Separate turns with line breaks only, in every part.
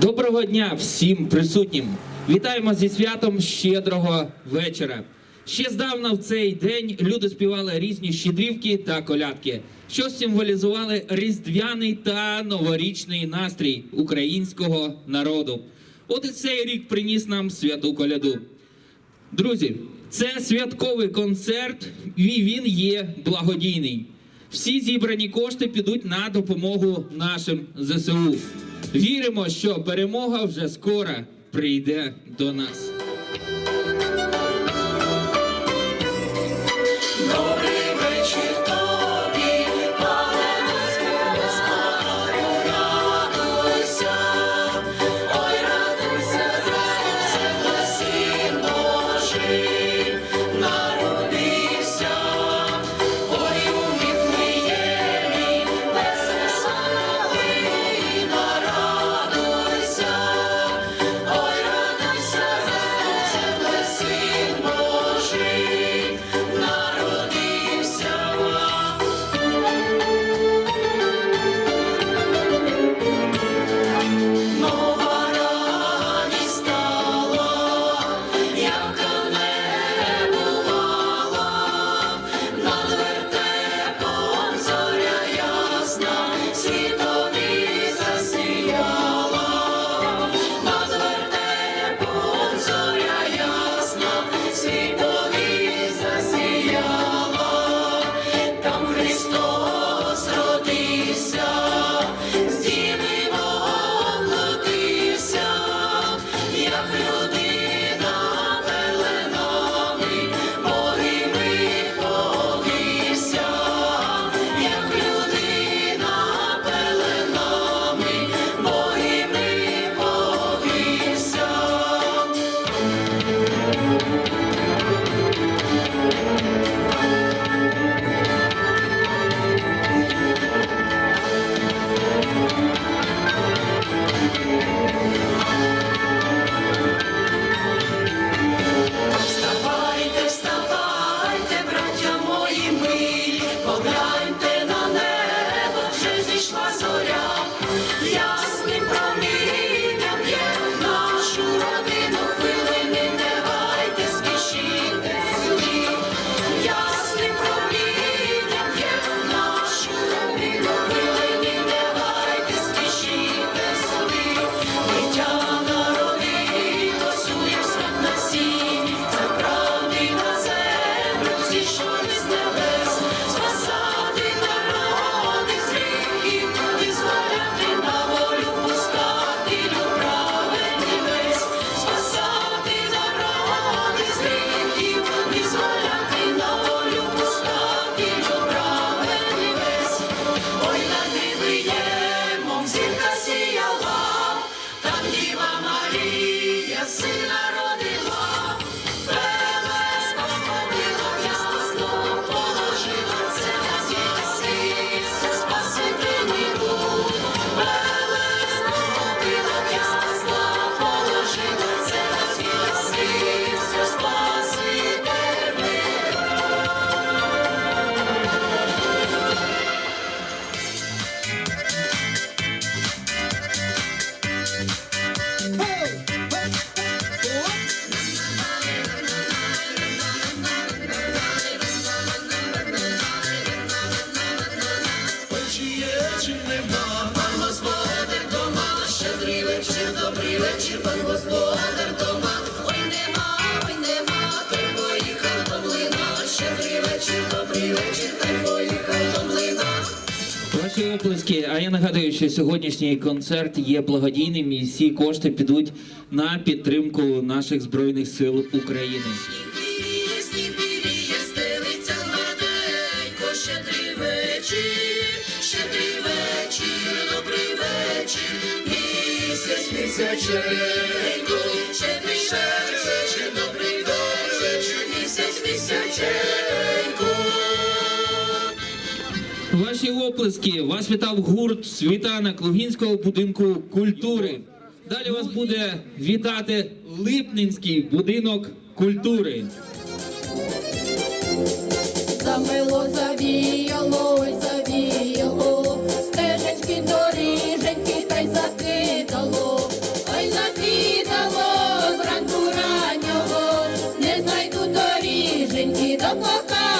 Доброго дня всім присутнім! Вітаємо зі святом щедрого вечора. Ще здавна в цей день люди співали різні щедрівки та колядки, що символізували різдвяний та новорічний настрій українського народу. От і цей рік приніс нам святу коляду. Друзі, це святковий концерт, і він є благодійний. Всі зібрані кошти підуть на допомогу нашим ЗСУ. Віримо, що перемога вже скоро прийде до нас.
Марія сина
Ваші оплески. А я нагадую, що сьогоднішній концерт є благодійним і всі кошти підуть на підтримку наших збройних сил України.
Щедрий вечір, добрий вечір, місяць місяченько, щедрий вечір, добрий вечір, місяць місяченько.
Ваші оплески вас вітав гурт світанок Лугінського будинку культури. Далі вас буде вітати Липнинський будинок культури.
Замило, завіяло, ой, завіяло, стежечки до ріженьки та й закидало,
ой закидало зранку раннього, не знайду доріженьки до кохання.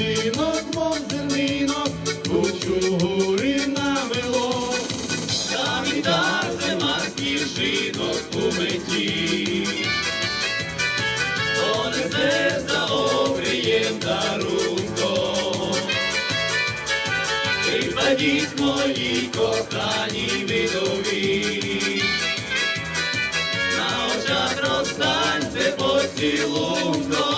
Сніжинок, мов зернинок, кучу гури намело. Там і та зима сніжинок у меті, понесе за обрієм дарунком. Припадіть мої кохані видові, на очах розстаньте поцілунком.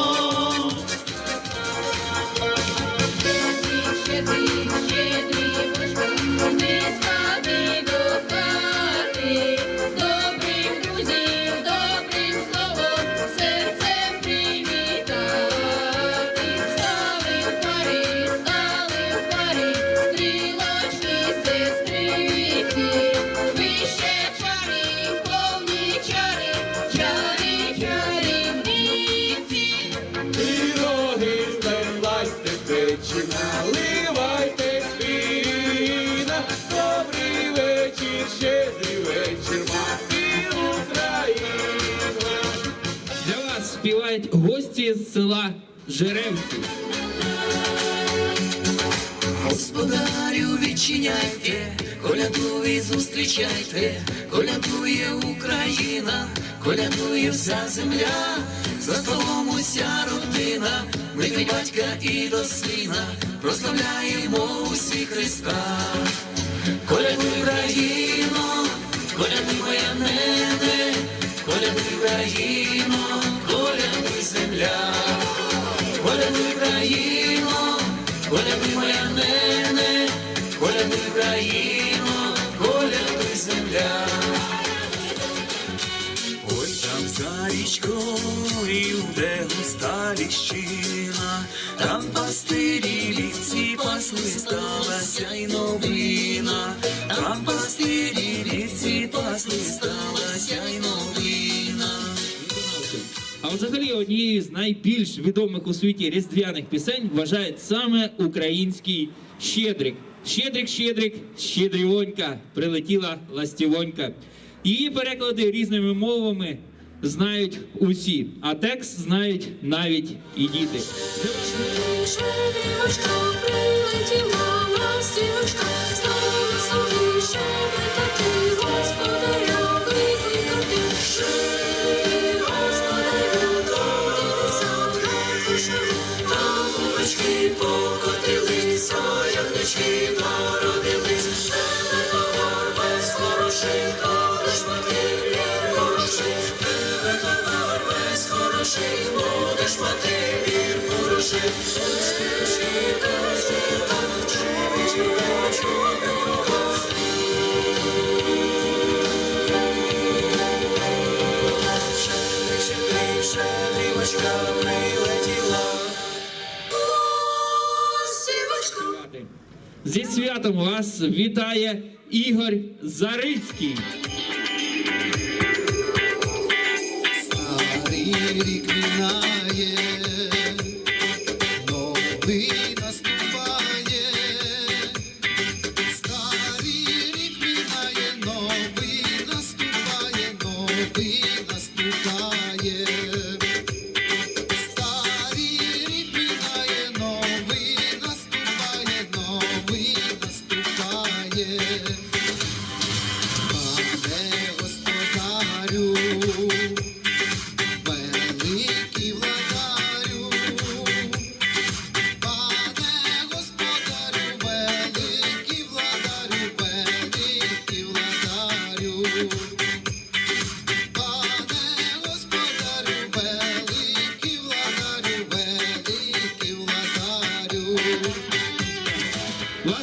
З села Жеревці.
Господарю відчиняйте, колядуй зустрічайте, колядує Україна, колядує вся земля, за столом уся родина, ми від батька і до сина, прославляємо усі Христа. Колядуй Україно, колядуй моя нене, колядуй Україно, земля. Колядуй Україно, колядуй моя нене, колядуй Україно, колядуй земля.
Ой, там за річкою, де густа ліщина, там пастирі вівці пасли, сталася й новина, там пастирі вівці пасли, сталася
взагалі однією з найбільш відомих у світі різдвяних пісень вважають саме український щедрик. Щедрик, щедрик, щедрівонька, прилетіла ластівонька. Її переклади різними мовами знають усі, а текст знають навіть і діти.
Шевелюшка, прилетіла ластівочка, хороший, шмати, він хороший. Шелетовар весь хороший, буде шмати, він хороший.
Шелівочка прилетіла.
Зі святом вас вітає Ігор Зарицький.
Старий рік минає,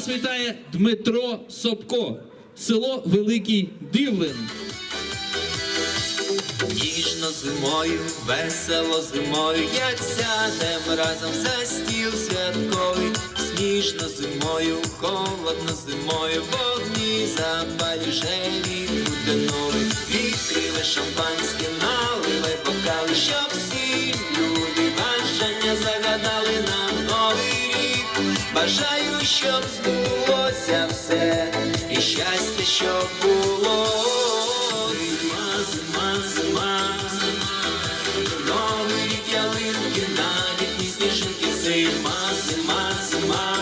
Вітає Дмитро Собко, село Великий Дивлин.
Ніжно зимою, весело зимою, як сядем разом за стіл святковий, сніжно зимою, холодно зимою, вогні запалі жеві буде новий. Відкривай шампанське, наливай бокали, щоб всі люди бажання загадали, нам новий рік. Бажаю, щоб збулося все, і щастя, щоб було. Зима, зима, зима. Новий ялинки, навіть і сніжинки, зима, зима, зима.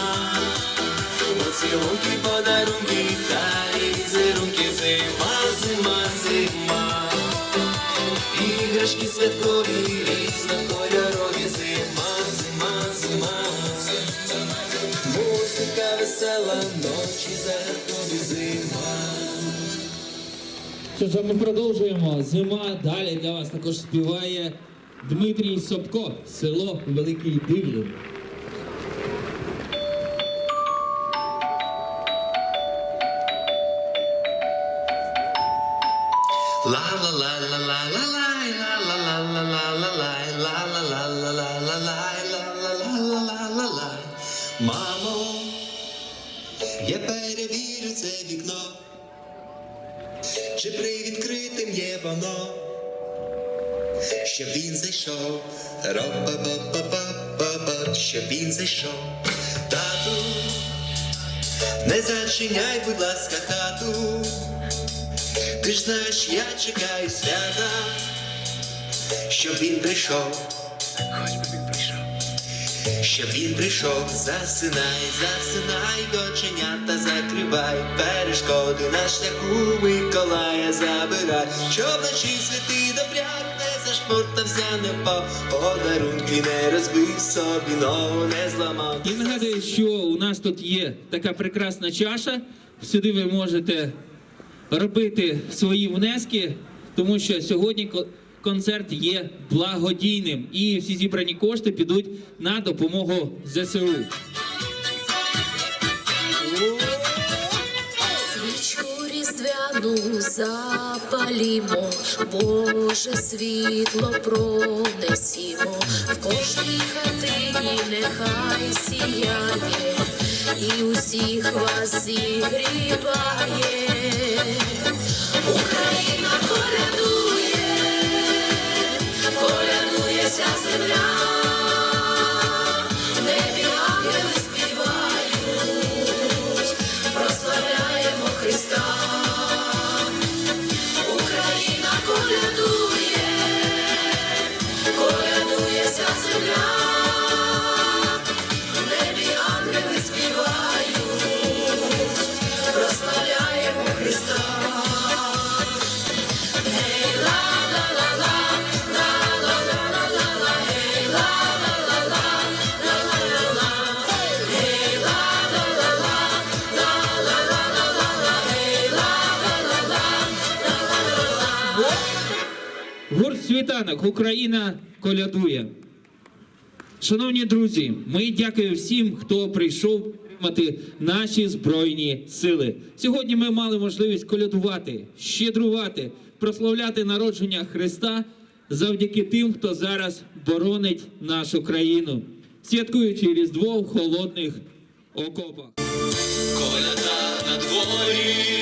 Поцілунки, подарунки та візерунки, зима, зима, зима. Іграшки святкові, різнокольорові,
Що ж, ми ну продовжуємо. Зима далі для вас також співає Дмитрій Собко, село Великий
Дивлін. Мамо, я перевірю це вікно чи привідкритим є воно, щоб він зайшов, ро-па-па-па-па-па, щоб він зайшов, тату, не зачиняй, будь ласка, тату. Ти ж знаєш, я чекаю свята, щоб він прийшов, хоч би він щоб він прийшов, засинай, засинай, доченята, закривай, перешкоди на шляху Миколая забирай, щоб ночі святий добряк не зашпортався, не впав, подарунки не розбив собі, ногу не зламав.
І нагадую, що у нас тут є така прекрасна чаша. Сюди ви можете робити свої внески, тому що сьогодні концерт є благодійним, і всі зібрані кошти підуть на допомогу ЗСУ.
Різдвяну запалімо, Боже світло пронесімо, в кожній хатині нехай сіяє, і усіх вас зігріває. Україна колядує, Тряслася земля.
Гурт Україна колядує. Шановні друзі, ми дякуємо всім, хто прийшов підтримати наші збройні сили. Сьогодні ми мали можливість колядувати, щедрувати, прославляти народження Христа завдяки тим, хто зараз боронить нашу країну, святкуючи Різдво в холодних окопах.
Коляда на дворі,